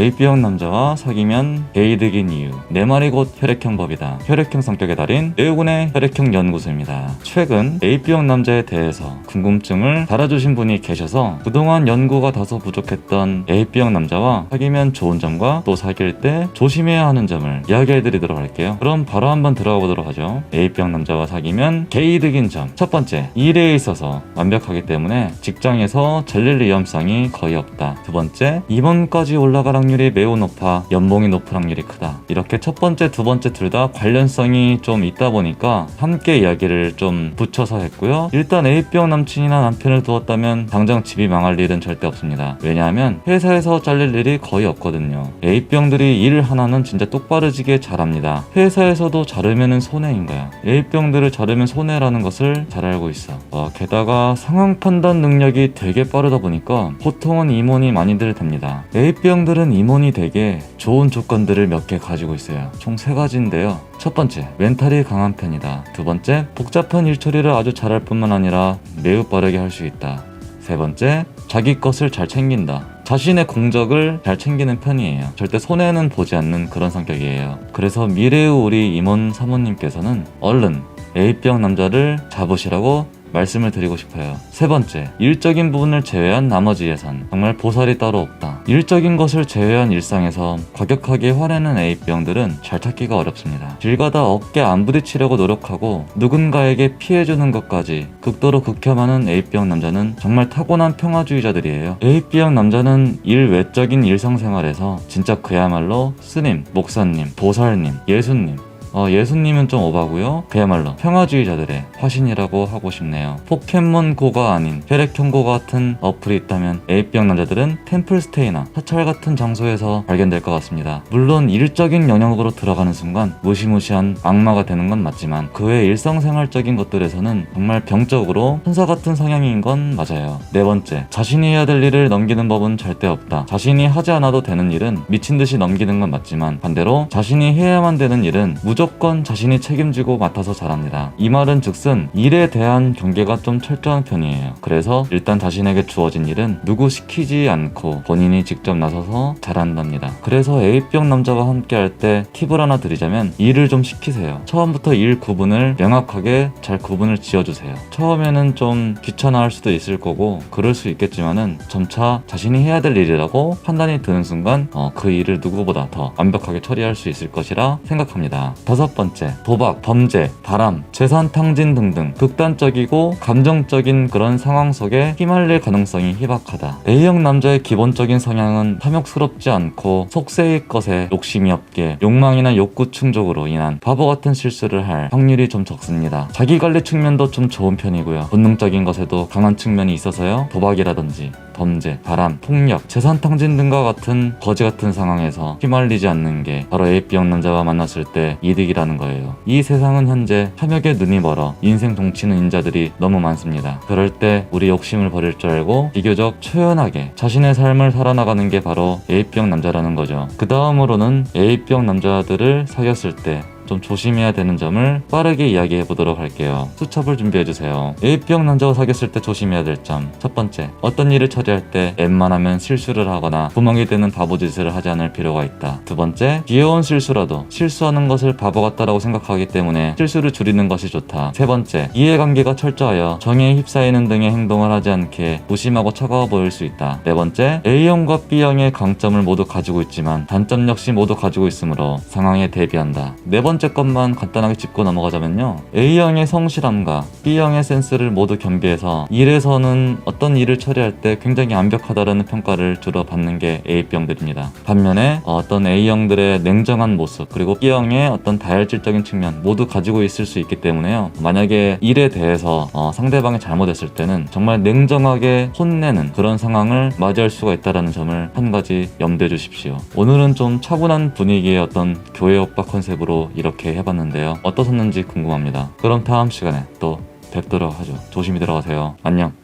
AB형 남자와 사귀면 게이득인 이유. 내 말이 곧 혈액형 법이다. 혈액형 성격의 달인 외우군의 혈액형 연구소입니다. 최근 AB형 남자에 대해서 궁금증을 달아주신 분이 계셔서 그동안 연구가 다소 부족했던 AB형 남자와 사귀면 좋은 점과 또 사귈 때 조심해야 하는 점을 이야기해 드리도록 할게요. 그럼 바로 한번 들어가 보도록 하죠. AB형 남자와 사귀면 게이득인 점. 첫 번째 일에 있어서 완벽하기 때문에 직장에서 잘릴 위험성이 거의 없다. 두 번째 임원까지 올라갈 확률이 매우 높아 연봉이 높을 확률이 크다. 이렇게 첫 번째 두 번째 둘 다 관련성이 좀 있다 보니까 함께 이야기를 좀 붙여서 했고요. 일단 A병 남친이나 남편을 두었다면 당장 집이 망할 일은 절대 없습니다. 왜냐하면 회사에서 잘릴 일이 거의 없거든요. A병들이 일 하나는 진짜 똑바르지게 잘합니다. 회사에서도 자르면은 손해인 거야. A병들을 자르면 손해라는 것을 잘 알고 있어. 어, 게다가 상황 판단 능력이 되게 빠르다 보니까 보통은 임원이 많이들 됩니다. A병들은 임원이 되게 좋은 조건들을 몇 개 가지고 있어요 총 세 가지인데요 첫 번째, 멘탈이 강한 편이다. 두 번째, 복잡한 일 처리를 아주 잘할 뿐만 아니라 매우 빠르게 할 수 있다. 세 번째, 자기 것을 잘 챙긴다. 자신의 공적을 잘 챙기는 편이에요. 절대 손해는 보지 않는 그런 성격이에요. 그래서 미래의 우리 임원 사모님께서는 얼른 A병 남자를 잡으시라고 말씀을 드리고 싶어요. 세 번째, 일적인 부분을 제외한 나머지 예산. 정말 보살이 따로 없다. 일적인 것을 제외한 일상에서 과격하게 화내는 A병들은 잘 찾기가 어렵습니다. 길 가다 어깨 안 부딪히려고 노력하고 누군가에게 피해주는 것까지 극도로 극혐하는 A병 남자는 정말 타고난 평화주의자들이에요. A병 남자는 일 외적인 일상생활에서 진짜 그야말로 스님, 목사님, 보살님, 예수님, 어, 예수님은 좀 오바고요. 그야말로 평화주의자들의 화신이라고 하고 싶네요. 포켓몬고가 아닌 혈액형고 같은 어플이 있다면 A병 남자들은 템플스테이나 사찰 같은 장소에서 발견될 것 같습니다. 물론 일적인 영역으로 들어가는 순간 무시무시한 악마가 되는 건 맞지만 그 외 일상생활적인 것들에서는 정말 병적으로 천사 같은 성향인 건 맞아요. 네 번째, 자신이 해야 될 일을 넘기는 법은 절대 없다. 자신이 하지 않아도 되는 일은 미친 듯이 넘기는 건 맞지만 반대로 자신이 해야만 되는 일은 무조 건 자신이 책임지고 맡아서 잘합니다. 이 말은 즉슨 일에 대한 경계가 좀 철저한 편이에요. 그래서 일단 자신에게 주어진 일은 누구 시키지 않고 본인이 직접 나서서 잘한답니다. 그래서 A병 남자와 함께 할 때 팁을 하나 드리자면 일을 좀 시키세요. 처음부터 일 구분을 명확하게 잘 구분을 지어주세요. 처음에는 좀 귀찮아할 수도 있을 거고 그럴 수 있겠지만은 점차 자신이 해야 될 일이라고 판단이 드는 순간 어, 그 일을 누구보다 더 완벽하게 처리할 수 있을 것이라 생각합니다. 다섯 번째, 도박, 범죄, 바람, 재산 탕진 등등 극단적이고 감정적인 그런 상황 속에 휘말릴 가능성이 희박하다. A형 남자의 기본적인 성향은 탐욕스럽지 않고 속세의 것에 욕심이 없게 욕망이나 욕구 충족으로 인한 바보 같은 실수를 할 확률이 좀 적습니다. 자기 관리 측면도 좀 좋은 편이고요. 본능적인 것에도 강한 측면이 있어서요. 도박이라든지 범죄, 바람, 폭력, 재산 탕진 등과 같은 거지 같은 상황에서 휘말리지 않는 게 바로 A병 남자와 만났을 때 이득이라는 거예요. 이 세상은 현재 탐욕에 눈이 멀어 인생 동치는 인자들이 너무 많습니다. 그럴 때 우리 욕심을 버릴 줄 알고 비교적 초연하게 자신의 삶을 살아나가는 게 바로 A병 남자라는 거죠. 그 다음으로는 A병 남자들을 사귀었을 때 좀 조심해야 되는 점을 빠르게 이야기해 보도록 할게요. 수첩을 준비해 주세요. A병 남자와 사귀었을 때 조심해야 될 점. 첫 번째, 어떤 일을 처리할 때 웬만하면 실수를 하거나 구멍이 되는 바보 짓을 하지 않을 필요가 있다. 두 번째, 귀여운 실수라도 실수하는 것을 바보 같다라고 생각하기 때문에 실수를 줄이는 것이 좋다. 세 번째, 이해관계가 철저하여 정의에 휩싸이는 등의 행동을 하지 않게 무심하고 차가워 보일 수 있다. 네 번째, A형과 B형의 강점을 모두 가지고 있지만 단점 역시 모두 가지고 있으므로 상황에 대비한다. 네 번째 것만 간단하게 짚고 넘어가자면요. A형의 성실함과 B형의 센스를 모두 겸비해서 일에서는 어떤 일을 처리할 때 굉장히 완벽하다라는 평가를 주로 받는 게 A병들입니다. 반면에 어떤 A형들의 냉정한 모습 그리고 B형의 어떤 다혈질적인 측면 모두 가지고 있을 수 있기 때문에요. 만약에 일에 대해서 어, 상대방이 잘못했을 때는 정말 냉정하게 혼내는 그런 상황을 맞이할 수가 있다는 점을 한 가지 염두해 주십시오. 오늘은 좀 차분한 분위기의 어떤 교회 오빠 컨셉으로 이렇게 해봤는데요. 어떠셨는지 궁금합니다. 그럼 다음 시간에 또 뵙도록 하죠. 조심히 들어가세요. 안녕.